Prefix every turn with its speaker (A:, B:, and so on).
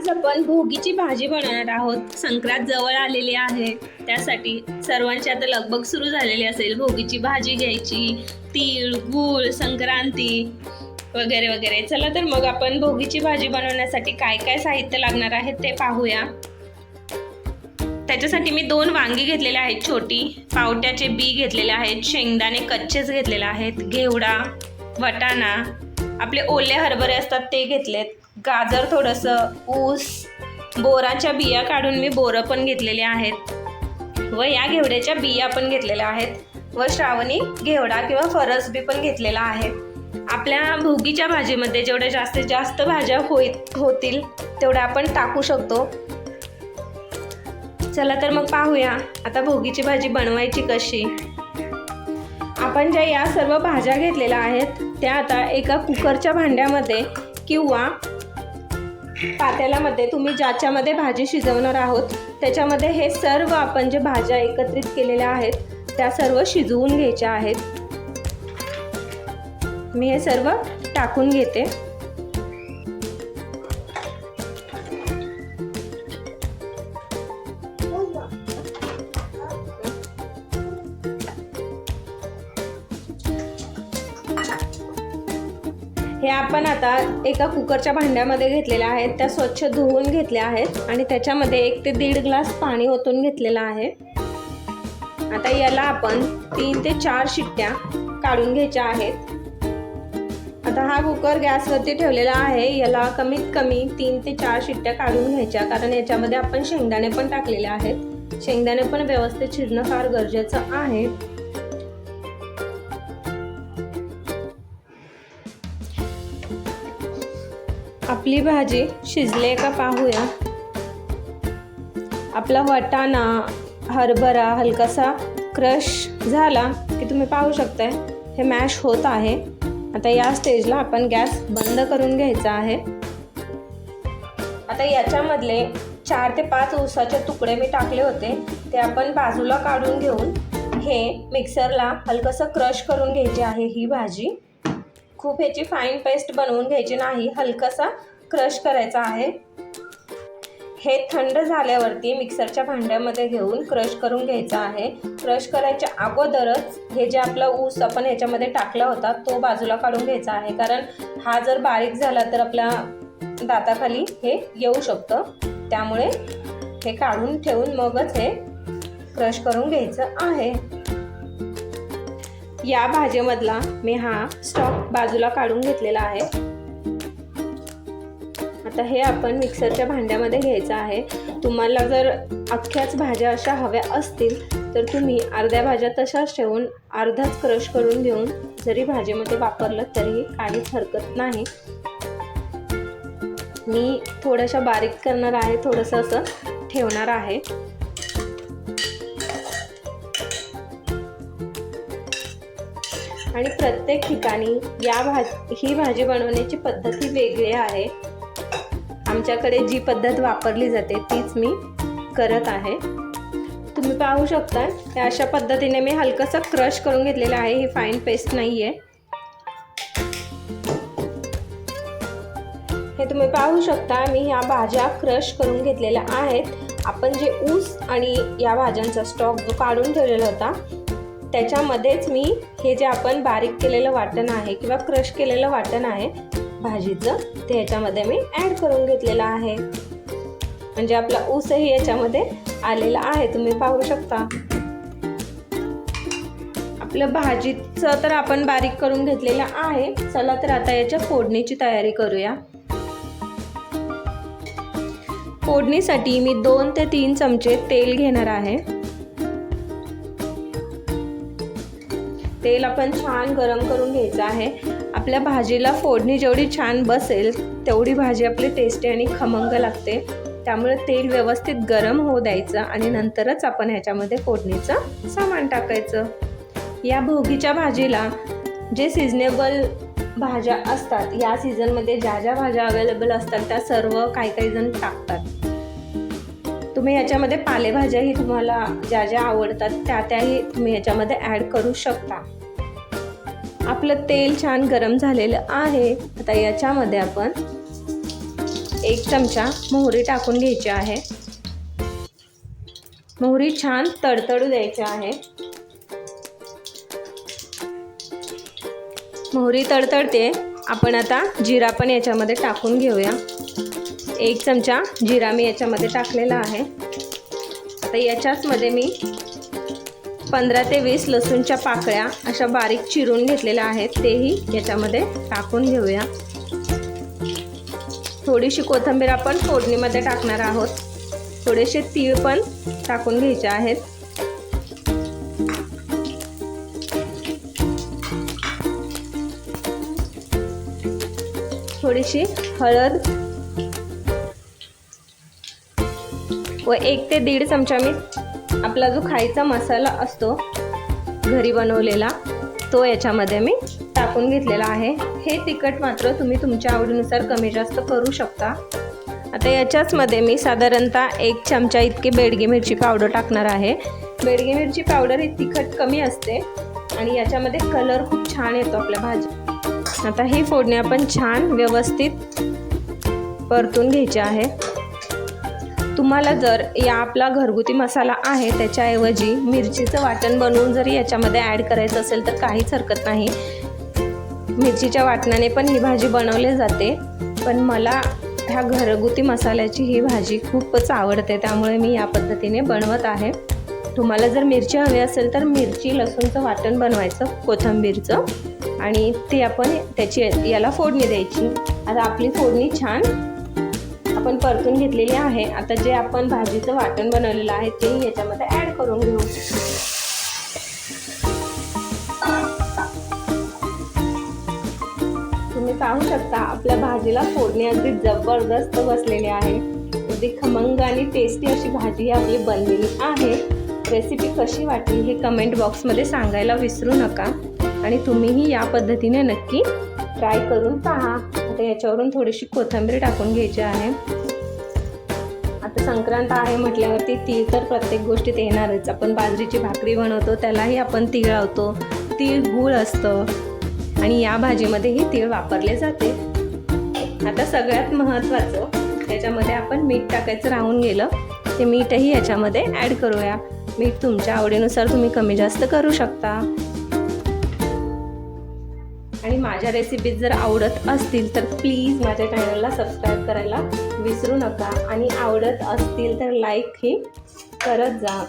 A: आज आपण भोगीची भाजी बनवणार आहोत. संक्रांत जवळ आलेली आहे. त्यासाठी सर्वांची आता लगबग सुरू झालेली असेल. भोगीची भाजी घ्यायची तीळ गूळ संक्रांती वगैरे वगैरे. चला तर मग आपण भोगीची भाजी बनवण्यासाठी काय काय साहित्य लागणार आहे ते पाहूया. त्याच्यासाठी मी दोन वांगी घेतलेले आहेत छोटी. पावट्याचे बी घेतलेले आहेत शेंगदाणे कच्चेच घेतलेले आहेत घेवडा वटाणा. आपले ओले हरभरे असतात ते घेतलेत. गाजर थोडंसं ऊस बोराच्या बिया काढून मी बोरं पण घेतलेले आहेत. व या घेवड्याच्या बिया पण घेतलेल्या आहेत. व श्रावणी घेवडा किंवा फरस बी पण घेतलेला आहे. आपल्या भोगीच्या भाजीमध्ये जेवढ्या जास्तीत जास्त भाज्या होई होतील तेवढ्या आपण टाकू शकतो. चला तर मग पाहूया. आता भोगीची भाजी बनवायची कशी? आपण ज्या या सर्व भाज्या घेतलेल्या आहेत त्या आता एका कुकरच्या भांड्यामध्ये किंवा पातेल्यामध्ये तुम्ही ज्याच्यामध्ये भाजी शिजवणार आहोत त्याच्यामध्ये हे सर्व आपण जे भाज्या एकत्रित केलेल्या आहेत त्या सर्व शिजवून घ्यायच्या आहेत. मी हे सर्व टाकून घेते. हे आपण आता एका कुकरच्या भांड्यामध्ये घेतलेल्या आहेत त्या स्वच्छ धुवून घेतल्या आहेत आणि त्याच्यामध्ये एक ते दीड ग्लास पाणी ओतून घेतलेलं आहे. आता याला आपण तीन ते चार शिट्ट्या काढून घ्यायच्या आहेत. आता हा कुकर गॅसवरती ठेवलेला आहे. याला कमीत कमी तीन ते चार शिट्ट्या काढून घ्यायच्या कारण याच्यामध्ये आपण शेंगदाणे पण टाकलेले आहेत. शेंगदाणे पण व्यवस्थित शिजणं फार गरजेचं आहे. आपली भाजी शिजले का पाहूया. आपला वटाणा हरभरा हलकासा क्रश झाला की तुम्ही पाहू शकताय. हे मॅश होत आहे. आता या स्टेजला आपण गॅस बंद करून घ्यायचा आहे. आता याच्यामधले चार ते पाच ऊसाचे तुकडे मी टाकले होते. ते आपण बाजूला काढून घेऊन हे मिक्सरला हलकंसं क्रश करून घ्यायची आहे ही भाजी. खूप ह्याची फाईन पेस्ट बनवून घ्यायची नाही. हलकासा क्रश करायचा आहे. हे थंड झाल्यावरती मिक्सरच्या भांड्यामध्ये घेऊन क्रश करून घ्यायचा आहे. क्रश करायच्या अगोदरच हे जे आपला ऊस आपण ह्याच्यामध्ये टाकला होता तो बाजूला काढून घ्यायचा आहे. कारण हा जर बारीक झाला तर आपल्या दाताखाली हे येऊ शकतं. त्यामुळे हे काढून ठेवून मगच हे क्रश करून घ्यायचं आहे. या भाजीमधला मी हा स्टॉक बाजूला काढून घेतलेला आहे. आता हे आपण मिक्सरच्या भांड्यामध्ये घ्यायचं आहे. तुम्हाला जर अख्ख्याच भाज्या अशा हव्या असतील तर तुम्ही अर्ध्या भाज्या तशाच ठेवून अर्धाच क्रश करून घेऊन जरी भाजीमध्ये वापरलं तरीही काहीच हरकत नाही. मी थोड्याशा बारीक करणार आहे थोडंसं असं ठेवणार आहे. आणि प्रत्येक ठिकाणी या भाज ही भाजी बनवण्याची पद्धती वेगळी आहे. आमच्याकडे जी पद्धत वापरली जाते तीच मी करत आहे. तुम्ही पाहू शकता हे अशा पद्धतीने मी हलकंसं क्रश करून घेतलेलं आहे. ही फाईन पेस्ट नाही आहे हे तुम्ही पाहू शकता मी ह्या भाज्या क्रश करून घेतलेल्या आहेत. आपण जे ऊस आणि या भाज्यांचा स्टॉक जो काढून ठेवलेला होता त्याच्यामध्येच मी हे जे आपण बारीक केलेलं वाटण आहे किंवा क्रश केलेलं वाटण आहे भाजीचं ते ह्याच्यामध्ये मी ॲड करून घेतलेलं आहे. म्हणजे आपला ऊसही याच्यामध्ये आलेला आहे तुम्ही पाहू शकता. आपलं भाजीचं तर आपण बारीक करून घेतलेलं आहे. चला तर आता याच्या फोडणीची तयारी करूया. फोडणीसाठी मी दोन ते तीन चमचे तेल घेणार आहे. तेल आपण छान गरम करून घ्यायचं आहे. आपल्या भाजीला फोडणी जेवढी छान बसेल तेवढी भाजी आपली टेस्टी आणि खमंग लागते. त्यामुळे तेल व्यवस्थित गरम होऊ द्यायचं आणि नंतरच आपण ह्याच्यामध्ये फोडणीचं सामान टाकायचं. या भोगीच्या भाजीला जे सिजनेबल भाज्या असतात या सीझनमध्ये ज्या ज्या भाज्या अवेलेबल असतात त्या सर्व काही काही जण टाकतात. तुम्ही याच्यामध्ये पालेभाज्याही तुम्हाला ज्या ज्या आवडतात त्या त्याही तुम्ही याच्यामध्ये ॲड करू शकता. आपलं तेल छान गरम झालेलं आहे. आता याच्यामध्ये आपण एक चमचा मोहरी टाकून घ्यायची आहे. मोहरी छान तडतडू द्यायची आहे. मोहरी तडतडते. आपण आता जिरा पण याच्यामध्ये टाकून घेऊया. एक चमचा जिरा मी याच्यामध्ये टाकलेला आहे. आता याच्याचमध्ये मी पंधरा ते वीस लसूणच्या पाकळ्या अशा बारीक चिरून घेतलेल्या आहेत तेही याच्यामध्ये टाकून घेऊया. थोडीशी कोथिंबीर आपण फोडणीमध्ये टाकणार आहोत. थोडेसे तीळ पण टाकून घ्यायचे आहेत. थोडीशी हळद व एक ते दीड चमचा मी आपला जो खायचा मसाला असतो घरी बनवलेला तो याच्यामध्ये मी टाकून घेतलेला आहे. हे तिखट मात्र तुम्ही तुमच्या आवडीनुसार कमी जास्त करू शकता. आता याच्याचमध्ये मी साधारणतः एक चमचा इतकी बेडगी मिरची पावडर टाकणार आहे. बेडगी मिरची पावडर ही तिखट कमी असते आणि याच्यामध्ये कलर खूप छान येतो आपल्या भाजी. आता ही फोडणी आपण छान व्यवस्थित परतून घ्यायची आहे. तुम्हाला जर या आपला घरगुती मसाला आहे त्याच्याऐवजी मिरचीचं वाटण बनवून जरी याच्यामध्ये ॲड करायचं असेल तर काहीच हरकत नाही. मिरचीच्या वाटणाने पण ही भाजी बनवली जाते. पण मला ह्या घरगुती मसाल्याची ही भाजी खूपच आवडते त्यामुळे मी या पद्धतीने बनवत आहे. तुम्हाला जर मिरची हवी असेल तर मिरची लसूणचं वाटण बनवायचं कोथिंबीरचं. आणि ते आपण त्याची याला फोडणी द्यायची. आता आपली फोडणी छान आपण परतून घेतलेली आहे. आता जे आपण भाजीचं वाटण बनवलेलं आहे ते याच्यामध्ये ॲड करून घेऊ. तुम्ही पाहू शकता आपल्या भाजीला फोडणी अगदी जबरदस्त बसलेली आहे. अगदी खमंग आणि टेस्टी अशी भाजी आपली बनलेली आहे. रेसिपी कशी वाटली हे कमेंट बॉक्समध्ये सांगायला विसरू नका. आणि तुम्हीही या पद्धतीने नक्की ट्राय करून पहा. आता याच्यावरून थोडीशी कोथिंबीर टाकून घ्यायची आहे. आता संक्रांत आहे म्हटल्यावरती तीळ तर प्रत्येक गोष्टीत येणारच. आपण बाजरीची भाकरी बनवतो त्यालाही आपण तीळ लावतो. तीळ गूळ असतं. आणि या भाजीमध्येही तीळ वापरले जाते. आता सगळ्यात महत्त्वाचं त्याच्यामध्ये आपण मीठ टाकायचं राहून गेलं. ते मीठही याच्यामध्ये ॲड करूया. मीठ तुमच्या आवडीनुसार तुम्ही कमी जास्त करू शकता. आणि माझ्या रेसिपीज जर आवडत असतील तर प्लीज माझ्या चॅनलला सबस्क्राईब करायला विसरू नका. आणि आवडत असतील तर लाईकही करत जा.